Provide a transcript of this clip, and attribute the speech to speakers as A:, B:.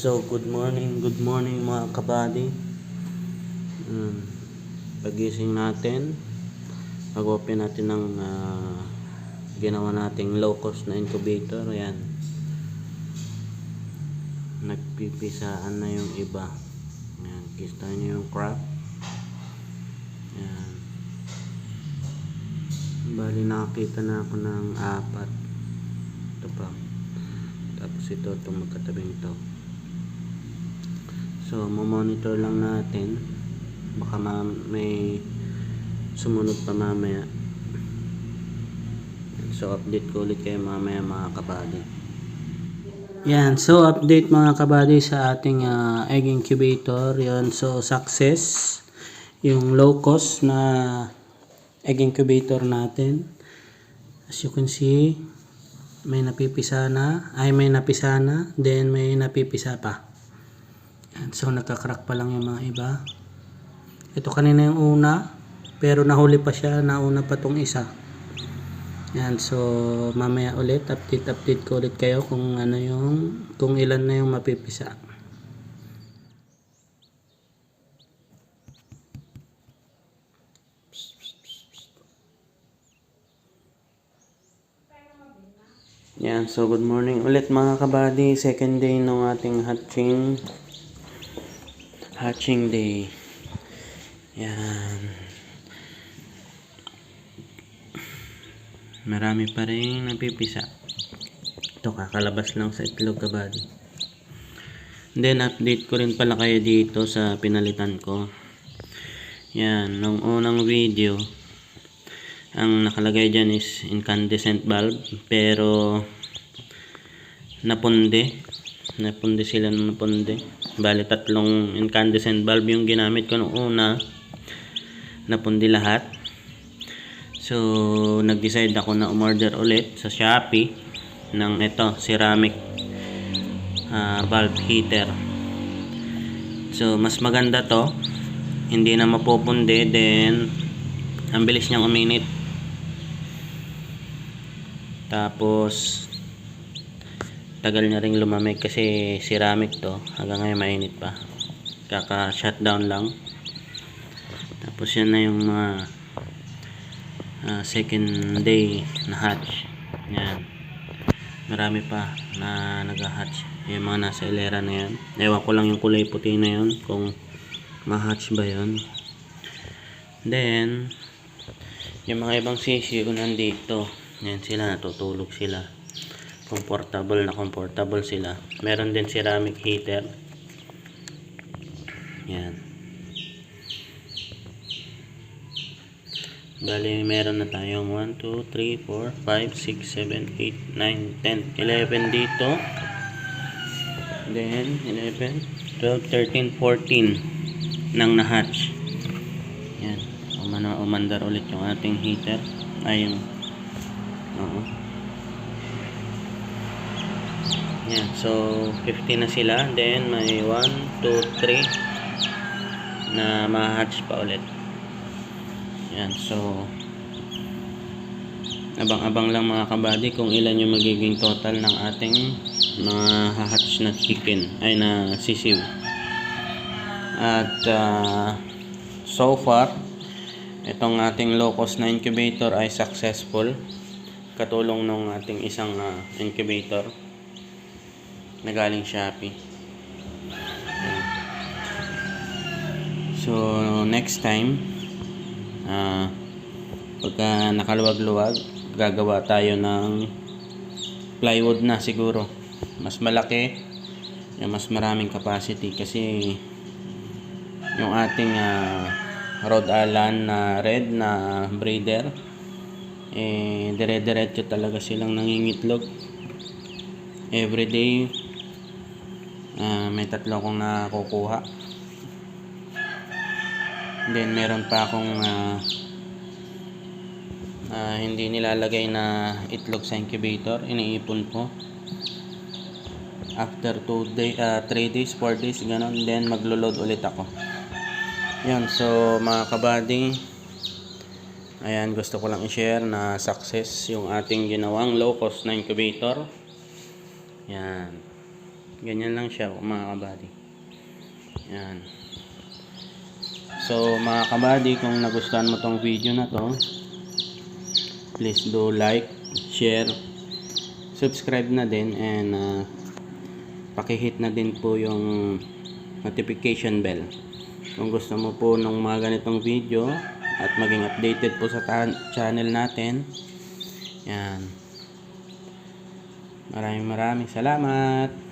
A: good morning, good morning mga kabady. Um, pagising natin, pag-open natin ng ah, ginawa nating low cost na incubator. Ayan. Nagpipisaan na yung iba. Ayan, kista nyo yung crop. Ayan. Bali nakakita na ako ng apat. Ito pa. Tapos ito, itong magkatabing to. So, monitor lang natin. Baka ma may sumunod pa mamaya. So, update ko ulit kayo mamaya mga kabady. Yan. So, update mga kabady sa ating ah, egg incubator. Yan. So, success. Yung low cost na egg incubator natin. As you can see, may napipisa na. Ay, may napisa na. Then, may napipisa pa. Yan. So, nagka-crack pa lang yung mga iba. Ito kanina yung una. Pero nahuli pa siya. Nauna pa tong isa. Yan. So, mamaya ulit. Update, update ko ulit kayo kung ano yung, kung ilan na yung mapipisa. Yan, so good morning ulit mga kabady. Second day ng ating hatching. Hatching day. Yan. Marami pa rin napipisa. Ito, kakalabas lang sa itlog kabady. Then, update ko rin pala kayo dito sa pinalitan ko. Yan, nung unang video, ang nakalagay dyan is incandescent bulb pero napunde napunde sila napunde bali tatlong incandescent bulb yung ginamit ko nung una. Napunde lahat. So nag-decide ako na umorder ulit sa Shopee ng ito ceramic ah, bulb heater. So mas maganda to. Hindi na mapupunde then ang bilis niyang uminit. Tapos tagal niya ring lumamig kasi ceramic to. Hanggang ngayon mainit pa. Kaka shutdown lang. Tapos yan na yung mga ah, second day na hatch. Yan. Marami pa na nag-hatch. Yung mga nasa ilera na yan ewan ko lang yung kulay puti na yun kung ma-hatch ba yun. Then yung mga ibang sisiyo nandito. Yan sila natutulog sila comfortable na comfortable sila. Meron din ceramic heater. Yan. Bali meron na tayong 1, 2, 3, 4, 5, 6, 7, 8, 9, 10 11 dito. Then 11 12, 13, 14 nang na-hatch. Yan. Umana umandar ulit yung ating heater. Ay yung oo yan so 50 na sila. Then may 1 2 3 na ma-hatch pa ulit. Yan so abang-abang lang mga kabady kung ilan yung magiging total ng ating mga hatch na chicken ay na sisiw. At ah, so far itong ating low cost na incubator ay successful. Katulong ng ating isang ah, incubator na galing Shopee. So next time ah pagka nakaluwag-luwag gagawa tayo ng plywood na siguro. Mas malaki yung mas maraming capacity kasi yung ating ah, Rhode Island na red na breeder eh dire-diretso talaga silang nangingitlog. Everyday ah, may tatlo akong nakukuha then meron pa akong ah, ah, hindi nilalagay na itlog sa incubator iniipon ko after 2 day, 3 days, 4 days, ganon, then maglo-load ulit ako. Yan, so mga kabady, ayan, gusto ko lang i-share na success yung ating ginawang low cost na incubator. Yan. Ganyan lang siya mga kabady. Yan. So mga kabady, kung nagustuhan mo tong video na to, please do like, share, subscribe na din and uh, pakihit na din po yung notification bell. Kung gusto mo po ng mga ganitong video at maging updated po sa channel natin, yan. Maraming maraming salamat.